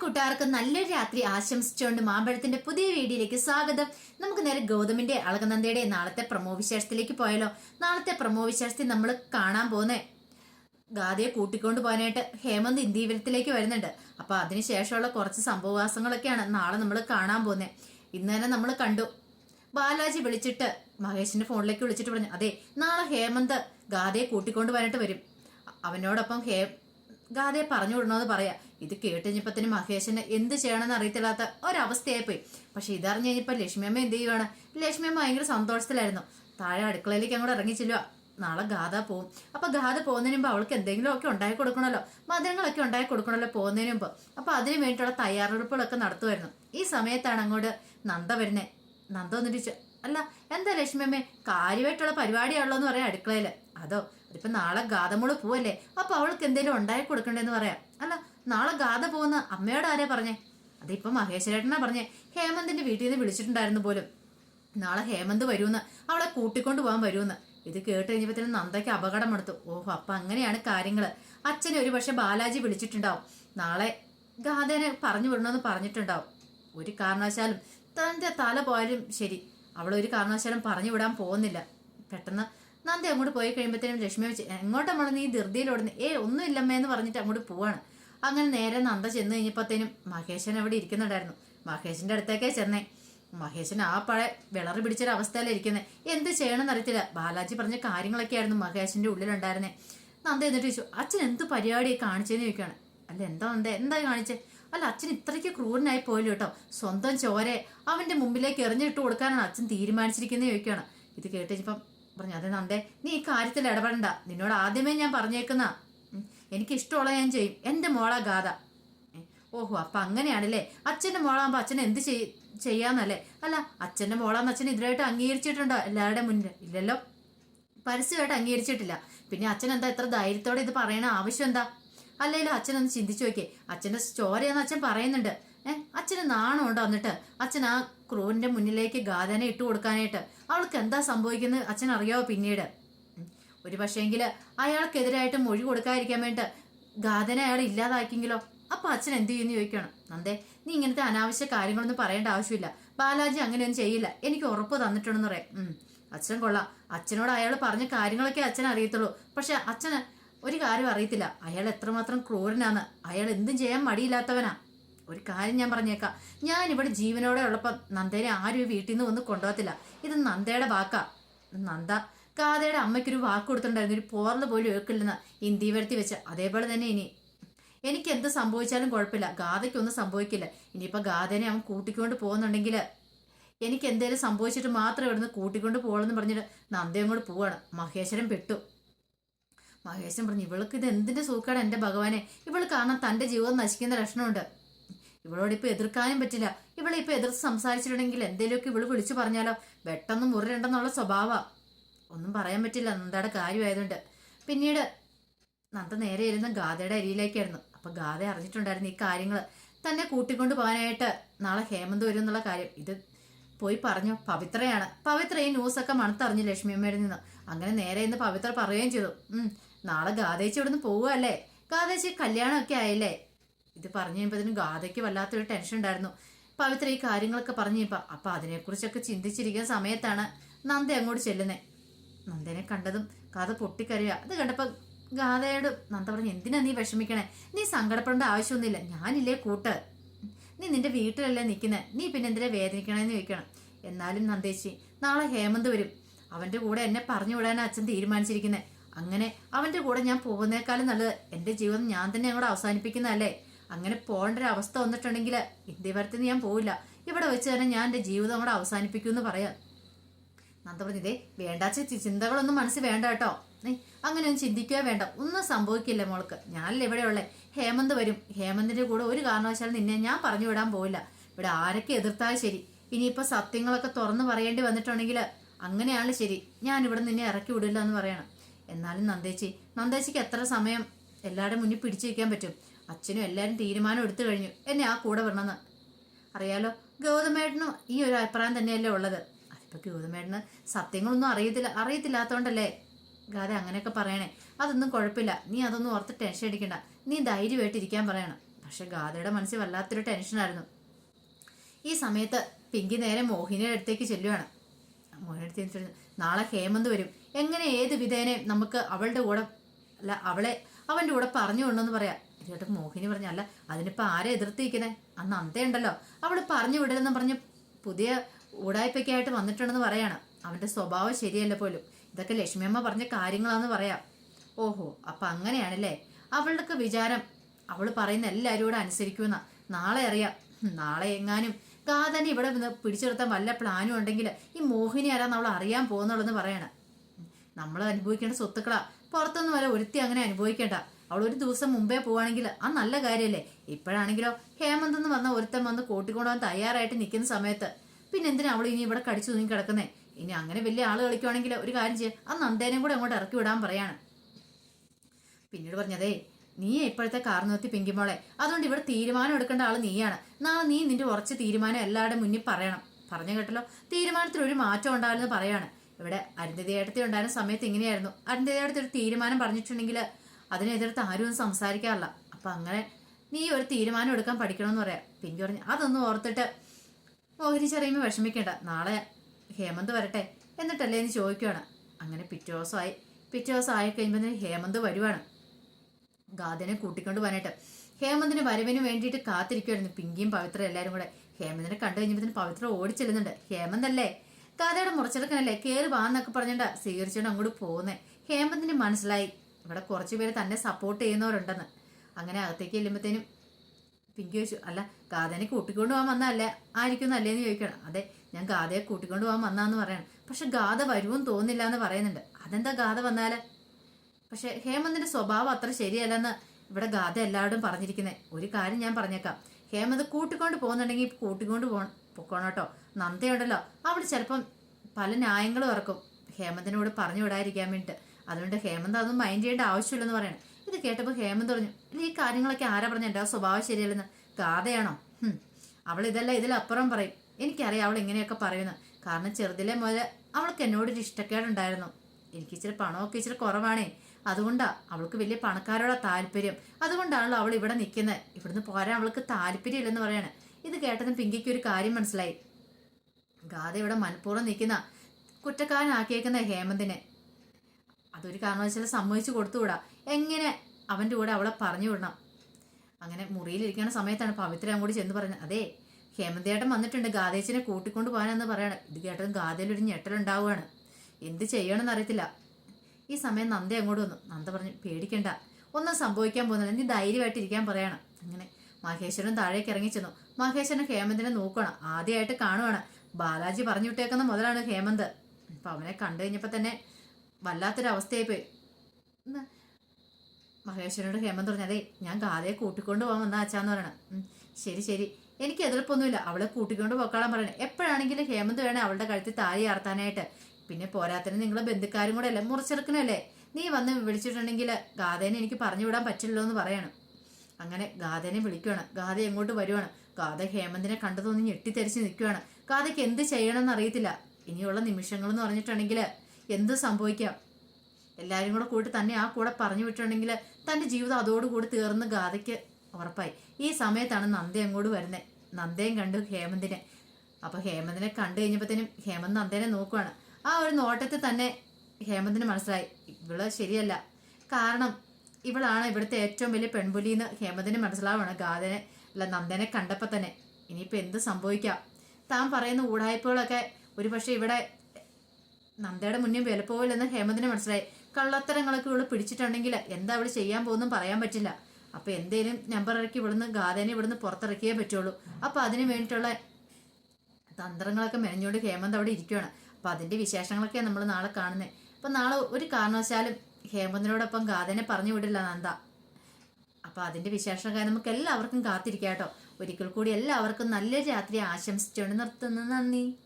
കൂട്ടുകാർക്ക് നല്ലൊരു രാത്രി ആശംസിച്ചുകൊണ്ട് മാമ്പഴത്തിന്റെ പുതിയ വീഡിയോയിലേക്ക് സ്വാഗതം. നമുക്ക് നേരെ ഗൗതമിന്റെ അളകനന്ദയുടെ നാളത്തെ പ്രമോ വിശേഷത്തിലേക്ക് പോയാലോ. നാളത്തെ പ്രമോ വിശേഷത്തിൽ നമ്മൾ കാണാൻ പോകുന്നേ. ഗാദിയെ കൂട്ടിക്കൊണ്ട് പോകാനായിട്ട് ഹേമന്ത് ഇന്ത്യവരത്തിലേക്ക് വരുന്നുണ്ട്. അപ്പൊ അതിനുശേഷമുള്ള കുറച്ച് സംഭവവാസങ്ങളൊക്കെയാണ് നാളെ നമ്മൾ കാണാൻ പോകുന്നത് ഇന്ന് തന്നെ നമ്മൾ കണ്ടു. ബാലാജി വിളിച്ചിട്ട് മഹേഷിന്റെ ഫോണിലേക്ക് വിളിച്ചിട്ട് പറഞ്ഞു അതെ നാളെ ഹേമന്ത് ഗാദയെ കൂട്ടിക്കൊണ്ട് പോകാനായിട്ട് വരും. അവനോടൊപ്പം ഹേ ഗാദയെ പറഞ്ഞു വിടണമെന്ന് പറയാം. ഇത് കേട്ടുകഴിഞ്ഞപ്പത്തിന് മഹേഷിന് എന്ത് ചെയ്യണമെന്ന് അറിയത്തില്ലാത്ത ഒരവസ്ഥയായി പോയി പക്ഷെ ഇതറിഞ്ഞ് കഴിഞ്ഞപ്പോൾ ലക്ഷ്മിയമ്മ എന്ത് ചെയ്യുവാണ്? ലക്ഷ്മിയമ്മ ഭയങ്കര സന്തോഷത്തിലായിരുന്നു. താഴെ അടുക്കളയിലേക്ക് അങ്ങോട്ട് ഇറങ്ങി ചെല്ലുക നാളെ ഗാഥ പോവും. അപ്പൊ ഗാഥ പോകുന്നതിന് മുമ്പ് അവൾക്ക് എന്തെങ്കിലും ഒക്കെ ഉണ്ടാക്കി കൊടുക്കണമല്ലോ. മധുരങ്ങളൊക്കെ ഉണ്ടാക്കി കൊടുക്കണമല്ലോ പോകുന്നതിന് മുമ്പ്. അപ്പൊ അതിന് വേണ്ടിയിട്ടുള്ള തയ്യാറെടുപ്പുകളൊക്കെ നടത്തുമായിരുന്നു ഈ സമയത്താണ് അങ്ങോട്ട് നന്ദ വരുന്നത് നന്ദ വന്നിട്ട് അല്ല എന്താ ലക്ഷ്മിയമ്മേ കാര്യമായിട്ടുള്ള പരിപാടിയാണല്ലോ പറയാം അടുക്കളയിൽ. അതോ അതിപ്പോ നാളെ ഗാതമുൾ പോവല്ലേ? അപ്പൊ അവൾക്ക് എന്തെങ്കിലും ഉണ്ടാക്കി കൊടുക്കണ്ടേന്ന് പറയാം. അല്ല നാളെ ഗാഥ പോകുന്ന അമ്മയോട് ആരാ പറഞ്ഞേ? അതിപ്പോ മഹേശ്വരേട്ടനാ പറഞ്ഞേ. ഹേമന്തിന്റെ വീട്ടിൽ നിന്ന് വിളിച്ചിട്ടുണ്ടായിരുന്നു പോലും. നാളെ ഹേമന്ത് വരുമെന്ന് അവളെ കൂട്ടിക്കൊണ്ട് പോകാൻ വരുമെന്ന് ഇത് കേട്ട് കഴിഞ്ഞപ്പോഴത്തേനും നന്ദയ്ക്ക് അപകടം എടുത്തു. ഓഹോ അപ്പൊ അങ്ങനെയാണ് കാര്യങ്ങൾ അച്ഛനെ ഒരു പക്ഷെ ബാലാജി വിളിച്ചിട്ടുണ്ടാവും. നാളെ ഗാഥേനെ പറഞ്ഞു വിടണമെന്ന് പറഞ്ഞിട്ടുണ്ടാവും. ഒരു കാരണവശാലും തന്റെ തല പോയാലും ശരി. അവളെ ഒരു കാരണവശാലും പറഞ്ഞു വിടാൻ പോകുന്നില്ല. പെട്ടെന്ന് നന്ദി അങ്ങോട്ട് പോയി കഴിയുമ്പോഴത്തേനും ലക്ഷ്മി വെച്ച് എങ്ങോട്ടാ നമ്മൾ നീ ധൃതിയിലോടുന്നു ഏ ഒന്നും ഇല്ലമ്മേ എന്ന് പറഞ്ഞിട്ട് അങ്ങോട്ട് പോവാണ്. അങ്ങനെ നേരെ നന്ദ ചെന്ന് കഴിഞ്ഞപ്പോഴത്തേനും മഹേശൻ അവിടെ ഇരിക്കുന്നുണ്ടായിരുന്നു. മഹേഷിന്റെ അടുത്തേക്കേ ചെന്നേ. മഹേശൻ ആ പഴയ വിളറി പിടിച്ചൊരു അവസ്ഥയിലിരിക്കുന്നത് എന്ത് ചെയ്യണമെന്ന് അറിയത്തില്ല. ബാലാജി പറഞ്ഞ കാര്യങ്ങളൊക്കെ ആയിരുന്നു മഹേഷിന്റെ ഉള്ളിലുണ്ടായിരുന്നേ. നന്ദ എന്നിട്ട് ചോദിച്ചു അച്ഛൻ എന്ത് പരിപാടി കാണിച്ചെന്ന് ചോദിക്കുകയാണ്. അല്ല എന്താ നന്ദ? എന്താ കാണിച്ചേ? അല്ല അച്ഛൻ ഇത്രയ്ക്ക് ക്രൂരനായി പോയല്ലോ കേട്ടോ. സ്വന്തം ചോരെ അവന്റെ മുമ്പിലേക്ക് എറിഞ്ഞിട്ട് കൊടുക്കാനാണ് അച്ഛൻ തീരുമാനിച്ചിരിക്കുന്നത് ചോദിക്കുകയാണ്. ഇത് കേട്ടിപ്പം പറഞ്ഞു അതെ നന്ദേ നീ ഈ കാര്യത്തിൽ ഇടപെടണ്ട. നിന്നോട് ആദ്യമേ ഞാൻ പറഞ്ഞേക്കുന്ന. എനിക്ക് ഇഷ്ടമുള്ള ഞാൻ ചെയ്യും. എന്റെ മോളാ ഗാഥ. ഓഹോ അപ്പൊ അങ്ങനെയാണല്ലേ? അച്ഛന്റെ മോളാകുമ്പോ അച്ഛൻ എന്ത് ചെയ്- ചെയ്യാന്നല്ലേ? അല്ല അച്ഛന്റെ മോളാന്ന് അച്ഛൻ ഇതിനായിട്ട് അംഗീകരിച്ചിട്ടുണ്ടോ എല്ലാവരുടെ മുന്നിൽ ഇല്ലല്ലോ. പരസ്യമായിട്ട് അംഗീകരിച്ചിട്ടില്ല. പിന്നെ അച്ഛൻ എന്താ ഇത്ര ധൈര്യത്തോടെ ഇത് പറയണ ആവശ്യം എന്താ? അല്ലെങ്കിലും അച്ഛനൊന്ന് ചിന്തിച്ചു നോക്കിയേ. അച്ഛന്റെ സ്റ്റോറിയാന്ന് അച്ഛൻ പറയുന്നുണ്ട്. ഏഹ് അച്ഛന് നാണമുണ്ടോ എന്നിട്ട്? അച്ഛൻ ആ ക്രൂവിന്റെ മുന്നിലേക്ക് ഗാഥനെ ഇട്ട് കൊടുക്കാനായിട്ട്. അവൾക്ക് എന്താ സംഭവിക്കുന്നത് അച്ഛൻ അറിയാവോ പിന്നീട്. ഒരു പക്ഷേങ്കിൽ അയാൾക്കെതിരായിട്ട് മൊഴി കൊടുക്കാതിരിക്കാൻ വേണ്ടി ഗാഥനെ അയാൾ ഇല്ലാതാക്കിയെങ്കിലോ? അപ്പൊ അച്ഛൻ എന്ത് ചെയ്യുന്നു ചോദിക്കണം. നന്ദേ നീ ഇങ്ങനത്തെ അനാവശ്യ കാര്യങ്ങളൊന്നും പറയേണ്ട ആവശ്യമില്ല. ബാലാജി അങ്ങനെയൊന്നും ചെയ്യില്ല. എനിക്ക് ഉറപ്പ് തന്നിട്ടുണ്ടെന്ന് പറയാം. അച്ഛൻ കൊള്ളാം. അച്ഛനോട് അയാൾ പറഞ്ഞ കാര്യങ്ങളൊക്കെ അച്ഛൻ അറിയത്തുള്ളൂ പക്ഷെ അച്ഛന് ഒരു കാര്യം അറിയത്തില്ല. അയാൾ എത്രമാത്രം ക്രൂരനാണ്. അയാൾ എന്തും ചെയ്യാൻ മടിയില്ലാത്തവനാ. ഒരു കാര്യം ഞാൻ പറഞ്ഞേക്കാം. ഞാൻ ഇവിടെ ജീവനോടെ ഉള്ളപ്പം നന്ദേനെ ആരും വീട്ടിൽ നിന്ന് ഒന്നും കൊണ്ടുപോകത്തില്ല. ഇത് നന്ദയുടെ വാക്കാ. നന്ദ കാതയുടെ അമ്മയ്ക്കൊരു വാക്ക് കൊടുത്തിട്ടുണ്ടായിരുന്നു. ഒരു പോറൽ പോലും ഒഴുക്കില്ലെന്ന് ഇന്ത്യ വരുത്തി വെച്ച്. അതേപോലെ തന്നെ ഇനി. എനിക്ക് എന്ത് സംഭവിച്ചാലും കുഴപ്പമില്ല. ഗാഥയ്ക്കൊന്നും സംഭവിക്കില്ല. ഇനിയിപ്പോൾ ഗാഥനെ അവൻ കൂട്ടിക്കൊണ്ട് പോകുന്നുണ്ടെങ്കിൽ എനിക്ക് എന്തേലും സംഭവിച്ചിട്ട് മാത്രം ഇവിടുന്ന് കൂട്ടിക്കൊണ്ട് പോകണമെന്ന് പറഞ്ഞിട്ട് നന്ദയും കൂടെ പോവാണ്. മഹേശ്വരൻ പെട്ടു. മഹേശൻ പറഞ്ഞു ഇവൾക്ക് ഇത് എന്തിന്റെ സൂക്കാണ് എന്റെ ഭഗവാനെ? ഇവൾ കാരണം തന്റെ ജീവിതം നശിക്കുന്ന ലക്ഷണമുണ്ട്. ഇവളോട് ഇപ്പൊ എതിർക്കാനും പറ്റില്ല. ഇവളെ ഇപ്പൊ എതിർത്ത് സംസാരിച്ചിട്ടുണ്ടെങ്കിൽ എന്തേലുമൊക്കെ ഇവൾ വിളിച്ചു പറഞ്ഞാലോ? പെട്ടെന്ന് മുറിരണ്ടെന്നുള്ള സ്വഭാവ. ഒന്നും പറയാൻ പറ്റില്ല നന്ദയുടെ കാര്യമായതുകൊണ്ട്. പിന്നീട് നന്ദ നേരെ ഇരുന്ന് ഗാഥയുടെ അരിയിലേക്കായിരുന്നു. അപ്പൊ ഗാഥ അറിഞ്ഞിട്ടുണ്ടായിരുന്നു ഈ കാര്യങ്ങൾ തന്നെ കൂട്ടിക്കൊണ്ട് പോകാനായിട്ട് നാളെ ഹേമന്ത് വരും എന്നുള്ള കാര്യം. ഇത് പോയി പറഞ്ഞു. പവിത്രയാണ്. പവിത്ര ഈ ന്യൂസൊക്കെ മണത്തറിഞ്ഞു ലക്ഷ്മിയമ്മയുടെ നിന്ന്. അങ്ങനെ നേരെ ഇന്ന് പവിത്ര പറയുകയും ചെയ്തു. നാളെ ഗാദേച്ചി ഇവിടുന്ന് പോവുകയല്ലേ? ഗാദേച്ചി കല്യാണമൊക്കെ ആയില്ലേ? ഇത് പറഞ്ഞു കഴിയുമ്പോൾ ഗാഥയ്ക്ക് വല്ലാത്തൊരു ടെൻഷൻ ഉണ്ടായിരുന്നു. പവിത്ര ഈ കാര്യങ്ങളൊക്കെ പറഞ്ഞു കഴിയുമ്പോൾ അപ്പൊ അതിനെക്കുറിച്ചൊക്കെ ചിന്തിച്ചിരിക്കുന്ന സമയത്താണ് നന്ദ അങ്ങോട്ട് ചെല്ലുന്നേ. നന്ദനെ കണ്ടതും കഥ പൊട്ടിക്കരയുക. അത് കണ്ടപ്പോ ഗാഥയോട് നന്ദ പറഞ്ഞു എന്തിനാ നീ വിഷമിക്കണേ? നീ സങ്കടപ്പെടേണ്ട ആവശ്യമൊന്നുമില്ല. ഞാനില്ലേ കൂട്ട്. നീ നിന്റെ വീട്ടിലല്ലേ നിൽക്കുന്നത് നീ പിന്നെ എന്തിനാ വേദനിക്കണമെന്ന് ചോദിക്കണം. എന്നാലും നന്ദേച്ചി നാളെ ഹേമന്ത് വരും. അവന്റെ കൂടെ എന്നെ പറഞ്ഞു വിടാനാ അച്ഛൻ തീരുമാനിച്ചിരിക്കുന്നത് അങ്ങനെ അവന്റെ കൂടെ ഞാൻ പോകുന്നേക്കാളും നല്ലത്. എന്റെ ജീവിതം ഞാൻ തന്നെ അങ്ങോട്ട് അവസാനിപ്പിക്കുന്നതല്ലേ? അങ്ങനെ പോകേണ്ട ഒരു അവസ്ഥ വന്നിട്ടുണ്ടെങ്കിൽ ഇന്ത്യ വരത്തിന് ഞാൻ പോവില്ല. ഇവിടെ വെച്ച് തന്നെ ഞാൻ എന്റെ ജീവിതം അങ്ങോട്ട് അവസാനിപ്പിക്കുമെന്ന് പറയാം. നന്ദ പറഞ്ഞതേ വേണ്ടാച്ച ചി- ചിന്തകളൊന്നും മനസ്സിൽ വേണ്ട കേട്ടോ. അങ്ങനെയൊന്നും ചിന്തിക്കുക വേണ്ട. ഒന്നും സംഭവിക്കില്ല മോൾക്ക്. ഞാനല്ലേ ഇവിടെയുള്ളേ ഹേമന്ത് വരും. ഹേമന്തിന്റെ കൂടെ ഒരു കാരണവശാലും നിന്നെ ഞാൻ പറഞ്ഞു വിടാൻ പോവില്ല. ഇവിടെ ആരൊക്കെ എതിർത്താലും ശരി. ഇനിയിപ്പോൾ സത്യങ്ങളൊക്കെ തുറന്നു പറയേണ്ടി വന്നിട്ടുണ്ടെങ്കിൽ അങ്ങനെയാണ് ശരി. ഞാൻ ഇവിടെ നിന്നെ ഇറക്കി വിടില്ല എന്ന് പറയണം. എന്നാലും നന്ദേച്ചി നന്ദേച്ചിക്ക് എത്ര സമയം എല്ലാവരുടെ മുന്നിൽ പിടിച്ചു വയ്ക്കാൻ പറ്റും? അച്ഛനും എല്ലാവരും തീരുമാനം എടുത്തു കഴിഞ്ഞു. എന്നെ ആ കൂടെ വരണമെന്ന് അറിയാലോ ഗൗതമേട്ടനും ഈ ഒരു അഭിപ്രായം തന്നെയല്ലേ ഉള്ളത്. അതിപ്പോൾ ഗൗതമേട്ടന് സത്യങ്ങളൊന്നും അറിയത്തില്ല അറിയത്തില്ലാത്തതുകൊണ്ടല്ലേ ഗാഥ അങ്ങനെയൊക്കെ പറയണേ. അതൊന്നും കുഴപ്പമില്ല. നീ അതൊന്നും ഓർത്ത് ടെൻഷൻ അടിക്കണ്ട. നീ ധൈര്യമായിട്ട് ഇരിക്കാൻ പറയണം. പക്ഷെ ഗാഥയുടെ മനസ്സിൽ വല്ലാത്തൊരു ടെൻഷനായിരുന്നു. ഈ സമയത്ത് പിങ്കി നേരെ മോഹിനിയുടെ അടുത്തേക്ക് ചെല്ലുവാണ്. മോഹിനിയുടെ അടുത്തേക്ക് നാളെ ഹേമന്ത് വരും. എങ്ങനെ ഏത് വിധേനയും നമുക്ക് അവളുടെ കൂടെ അല്ല അവളെ അവന്റെ കൂടെ പറഞ്ഞു കൊണ്ടെന്ന് പറയാം. ചേട്ടൻ മോഹിനി പറഞ്ഞ അല്ല അതിനിപ്പോൾ ആരെ എതിർത്തിരിക്കുന്നത് അന്ന് അന്തേ ഉണ്ടല്ലോ അവൾ പറഞ്ഞു വിടരുതെന്ന് പറഞ്ഞ് പുതിയ ഊടായ്പയ്ക്കായിട്ട് വന്നിട്ടുണ്ടെന്ന് പറയാണ്. അവന്റെ സ്വഭാവം ശരിയല്ല പോലും. ഇതൊക്കെ ലക്ഷ്മിയമ്മ പറഞ്ഞ കാര്യങ്ങളാണെന്ന് പറയാം. ഓഹോ അപ്പം അങ്ങനെയാണല്ലേ? അവളുടെ വിചാരം അവൾ പറയുന്ന എല്ലാവരും കൂടെ അനുസരിക്കുമെന്നാണ് നാളെ അറിയാം. നാളെ എങ്ങാനും ഗാഥനെ ഇവിടെ നിന്ന് പിടിച്ചെടുത്താൻ വല്ല പ്ലാനും ഉണ്ടെങ്കിൽ ഈ മോഹിനി ആരാന്ന് അവൾ അറിയാൻ പോകുന്നുള്ളെന്ന് പറയണം. നമ്മൾ അനുഭവിക്കേണ്ട സ്വത്തുക്കളാ. പുറത്തൊന്നും വരെ ഒരുത്തി അങ്ങനെ അനുഭവിക്കേണ്ട. അവൾ ഒരു ദിവസം മുമ്പേ പോവാണെങ്കിൽ ആ നല്ല കാര്യമല്ലേ ഇപ്പോഴാണെങ്കിലോ ഹേമന്ത് എന്ന് വന്ന ഒരുത്തൻ വന്ന് കൂട്ടിക്കൊണ്ടുപോകാൻ തയ്യാറായിട്ട് നിൽക്കുന്ന സമയത്ത്. പിന്നെ എന്തിനാ അവൾ ഇനി ഇവിടെ കടിച്ചു തൂങ്ങി കിടക്കുന്നേ? ഇനി അങ്ങനെ വലിയ ആൾ കളിക്കുവാണെങ്കിൽ ഒരു കാര്യം ചെയ്യാം. ആ നന്ദേനെയും കൂടെ അങ്ങോട്ട് ഇറക്കി വിടാൻ പറയാണ്. പിന്നീട് പറഞ്ഞതേ നീ ഇപ്പോഴത്തെ കാർന്നോത്തി പിങ്കിമോളെ അതുകൊണ്ട് ഇവിടെ തീരുമാനം എടുക്കേണ്ട ആൾ നീയാണ്. നാളെ നീ നിന്റെ ഉറച്ച തീരുമാനം എല്ലാവരുടെ മുന്നിൽ പറയണം. പറഞ്ഞു കേട്ടല്ലോ? തീരുമാനത്തിൽ ഒരു മാറ്റം ഉണ്ടാവില്ലെന്ന് പറയാണ്. ഇവിടെ അരുന്ധതിയേട്ടത്തി ഉണ്ടായിരുന്ന സമയത്ത് ഇങ്ങനെയായിരുന്നു. അരുന്ധതിയേട്ടത്തി ഒരു തീരുമാനം പറഞ്ഞിട്ടുണ്ടെങ്കിൽ അതിനെതിർത്ത് ആരും സംസാരിക്കാറില്ല. അപ്പൊ അങ്ങനെ നീ ഒരു തീരുമാനം എടുക്കാൻ പഠിക്കണമെന്ന് പറയാം. പിങ്കി പറഞ്ഞു അതൊന്നും ഓർത്തിട്ട് മോഹിനി ചെറിയുമ്പോൾ വിഷമിക്കേണ്ട. നാളെ ഹേമന്ത് വരട്ടെ. എന്നിട്ടല്ലേ എന്ന് ചോദിക്കുവാണ്. അങ്ങനെ പിറ്റേ ദിവസമായി. പിറ്റേ ദിവസം ആയി കഴിയുമ്പോൾ ഹേമന്ത് വരുവാണ്. ഗാഥനെ കൂട്ടിക്കൊണ്ട് പോകാനായിട്ട് ഹേമന്തിന് വരവിന് വേണ്ടിയിട്ട് കാത്തിരിക്കുമായിരുന്നു പിങ്കിയും പവിത്ര എല്ലാവരും കൂടെ. ഹേമന്തിനെ കണ്ടു കഴിഞ്ഞപ്പോൾ പവിത്ര ഓടിച്ചെല്ലുന്നുണ്ട്. ഹേമന്തല്ലേ? ഗാഥയുടെ മുറിച്ചെടുക്കാനല്ലേ? കയറി വാന്നൊക്കെ പറഞ്ഞിട്ട് സ്വീകരിച്ചുകൊണ്ട് അങ്ങോട്ട് പോകുന്നേ ഹേമന്തിന് മനസ്സിലായി. ഇവിടെ കുറച്ച് പേര് തന്നെ സപ്പോർട്ട് ചെയ്യുന്നവരുണ്ടെന്ന്. അങ്ങനെ അകത്തേക്ക് ചെല്ലുമ്പോഴത്തേനും പിങ്കി ചോദിച്ചു അല്ല ഗാഥനെ കൂട്ടിക്കൊണ്ട് പോകാൻ വന്നല്ലേ ആയിരിക്കും അല്ലേന്ന് ചോദിക്കണം അതെ ഞാൻ ഗാഥയെ കൂട്ടിക്കൊണ്ട് പോകാൻ വന്നാന്ന് പറയണം. പക്ഷെ ഗാഥ വരുമെന്ന് തോന്നില്ല എന്ന് പറയുന്നുണ്ട്. അതെന്താ ഗാഥ വന്നാൽ? പക്ഷെ ഹേമന്തിന്റെ സ്വഭാവം അത്ര ശരിയല്ലെന്ന് ഇവിടെ ഗാഥ എല്ലാവരും പറഞ്ഞിരിക്കുന്നത് ഒരു കാര്യം ഞാൻ പറഞ്ഞേക്കാം. ഹേമന്ത് കൂട്ടിക്കൊണ്ട് പോകുന്നുണ്ടെങ്കിൽ കൂട്ടിക്കൊണ്ട് പോ പൊക്കോണം കേട്ടോ. നന്ദയുണ്ടല്ലോ. അവിടെ ചിലപ്പം പല ന്യായങ്ങളും ഇറക്കും. ഹേമന്തിനോട് പറഞ്ഞു വിടാതിരിക്കാൻ വേണ്ടിയിട്ട് അതുകൊണ്ട് ഹേമന്ത് അതൊന്നും മൈൻഡ് ചെയ്യേണ്ട ആവശ്യമില്ലെന്ന് പറയണം. ഇത് കേട്ടപ്പോൾ ഹേമന്ത് പറഞ്ഞു "ഇല്ല, ഈ കാര്യങ്ങളൊക്കെ ആരാ പറഞ്ഞു? എന്റെ സ്വഭാവം ശരിയല്ലെന്ന്. ഗാഥയാണോ? അവൾ ഇതല്ല ഇതിലപ്പുറം പറയും. എനിക്കറിയാം അവൾ ഇങ്ങനെയൊക്കെ പറയുന്നു. കാരണം ചെറുതിലെ മുതൽ അവൾക്ക് എന്നോടൊരു ഇഷ്ടക്കേടുണ്ടായിരുന്നു. എനിക്ക് ഇച്ചിരി പണമൊക്കെ ഇച്ചിരി കുറവാണേ. അതുകൊണ്ടാ അവൾക്ക് വലിയ പണക്കാരോടാ താല്പര്യം. അതുകൊണ്ടാണല്ലോ അവൾ ഇവിടെ നിൽക്കുന്നത് ഇവിടുന്ന് പോരാൻ അവൾക്ക് താല്പര്യമില്ലെന്ന് പറയാണ്. ഇത് കേട്ടതും പിങ്കിക്ക് ഒരു കാര്യം മനസ്സിലായി. ഗാഥ ഇവിടെ മനഃപൂർവം നിൽക്കുന്ന കുറ്റക്കാരനാക്കിയേക്കുന്ന ഹേമന്തിനെ. അതൊരു കാരണവശാലും സമ്മതിച്ചു കൊടുത്തുകൂടാ. എങ്ങനെ അവന്റെ കൂടെ അവളെ പറഞ്ഞു വിടണം? അങ്ങനെ മുറിയിലിരിക്കുന്ന സമയത്താണ് പവിത്ര അങ്ങോട്ട് ചെന്ന് പറഞ്ഞത്. അതെ ഹേമന്തേട്ടൻ വന്നിട്ടുണ്ട്. ഗാദേച്ചിനെ കൂട്ടിക്കൊണ്ട് പോകാനെന്ന് പറയണം. ഇത് കേട്ടതും ഗാഥയിൽ ഒരു ഞെട്ടലുണ്ടാവുകയാണ്. എന്ത് ചെയ്യണമെന്ന് അറിയത്തില്ല. ഈ സമയം നന്ദ അങ്ങോട്ട് വന്നു. നന്ദ പറഞ്ഞു പേടിക്കണ്ട. ഒന്നും സംഭവിക്കാൻ പോകുന്നില്ല. നീ ധൈര്യമായിട്ട് ഇരിക്കാൻ പറയണം. അങ്ങനെ മഹേശ്വരൻ താഴേക്ക് ഇറങ്ങി ചെന്നു. മഹേശ്വരൻ ഹേമന്തിനെ നോക്കണം ആദ്യമായിട്ട് കാണുവാണ്. ബാലാജി പറഞ്ഞു വിട്ടേക്കുന്ന മുതലാണ് ഹേമന്ത്. അപ്പൊ അവനെ കണ്ടു കഴിഞ്ഞപ്പോൾ തന്നെ വല്ലാത്തൊരു അവസ്ഥയായി പോയി മഹേശ്വരനോട് ഹേമന്ത് പറഞ്ഞു അതെ ഞാൻ ഗാഥയെ കൂട്ടിക്കൊണ്ട് പോകാൻ വന്ന അച്ഛാന്ന് പറയണം. ശരി ശരി. എനിക്ക് എതിർപ്പൊന്നുമില്ല. അവളെ കൂട്ടിക്കൊണ്ട് പോക്കാളാൻ പറയണേ. എപ്പോഴാണെങ്കിലും ഹേമന്ത് വേണേ അവളുടെ കഴുത്തിൽ താലി ആർത്താനായിട്ട്. പിന്നെ പോരാത്തിന് നിങ്ങളെ ബന്ധുക്കാരും കൂടെ അല്ലേ? മുറിച്ചെടുക്കണല്ലേ? നീ വന്ന് വിളിച്ചിട്ടുണ്ടെങ്കിൽ ഗാഥേനെ എനിക്ക് പറഞ്ഞു വിടാൻ പറ്റില്ലല്ലോ എന്ന് പറയണം. അങ്ങനെ ഗാഥേനെ വിളിക്കുവാണ്. ഗാഥ എങ്ങോട്ട് വരുവാണ്? ഗാഥ ഹേമന്തിനെ കണ്ടു തോന്നി ഞെട്ടിത്തെരിച്ച് നിൽക്കുവാണ് ഗാഥയ്ക്ക് എന്ത് ചെയ്യണമെന്ന് അറിയത്തില്ല. ഇനിയുള്ള നിമിഷങ്ങൾ എന്ന് പറഞ്ഞിട്ടുണ്ടെങ്കിൽ എന്ത് സംഭവിക്കാം? എല്ലാവരും കൂടെ കൂട്ടി തന്നെ ആ കൂടെ പറഞ്ഞു വിട്ടിട്ടുണ്ടെങ്കിൽ തന്റെ ജീവിതം അതോടുകൂടി തീർന്ന് ഗാഥയ്ക്ക് ഉറപ്പായി. ഈ സമയത്താണ് നന്ദ അങ്ങോട്ട് വരുന്നത്. നന്ദയും കണ്ടു ഹേമന്തിനെ. അപ്പോൾ ഹേമന്തിനെ കണ്ടു കഴിഞ്ഞപ്പോഴത്തേനും ഹേമന്ത് നന്ദേനെ നോക്കുവാണ്. ആ ഒരു നോട്ടത്തിൽ തന്നെ ഹേമന്തിന് മനസ്സിലായി ഇവൾ ശരിയല്ല. കാരണം ഇവളാണ് ഇവിടുത്തെ ഏറ്റവും വലിയ പെൺപുലി എന്ന് ഹേമന്തിന് മനസ്സിലാവാണ് ഗാഥനെ അല്ല നന്ദനെ കണ്ടപ്പോൾ തന്നെ. ഇനിയിപ്പോൾ എന്ത് സംഭവിക്കാം? താൻ പറയുന്ന ഊടായ്പകളൊക്കെ ഒരു പക്ഷേ ഇവിടെ നന്ദയുടെ മുന്നിൽ വിലപ്പോവില്ലെന്ന് ഹേമന്തിന് മനസ്സിലായി. കള്ളത്തരങ്ങളൊക്കെ ഇവൾ പിടിച്ചിട്ടുണ്ടെങ്കിൽ എന്താ ഇവിടെ ചെയ്യാൻ പോകുന്നു പറയാൻ പറ്റില്ല. അപ്പൊ എന്തേലും നമ്പർ ഇറക്കി ഇവിടുന്ന് ഗാഥനെ ഇവിടുന്ന് പുറത്തിറക്കിയേ പറ്റുള്ളൂ. അപ്പൊ അതിന് വേണ്ടിയിട്ടുള്ള തന്ത്രങ്ങളൊക്കെ മെനഞ്ഞുകൊണ്ട് ഹേമന്ത് അവിടെ ഇരിക്കുകയാണ് അപ്പൊ അതിന്റെ വിശേഷങ്ങളൊക്കെ നമ്മൾ നാളെ കാണുന്നത് അപ്പം നാളെ ഒരു കാരണവശാലും ഹേമന്തിനോടൊപ്പം ഗാഥനെ പറഞ്ഞു വിടില്ല നന്ദ. അപ്പോൾ അതിന്റെ വിശേഷങ്ങളൊക്കെ നമുക്ക് എല്ലാവർക്കും കാത്തിരിക്കാം കേട്ടോ. ഒരിക്കൽ കൂടി എല്ലാവർക്കും നല്ലൊരു രാത്രി ആശംസിച്ചുകൊണ്ട് നിർത്തുന്നു. നന്ദി.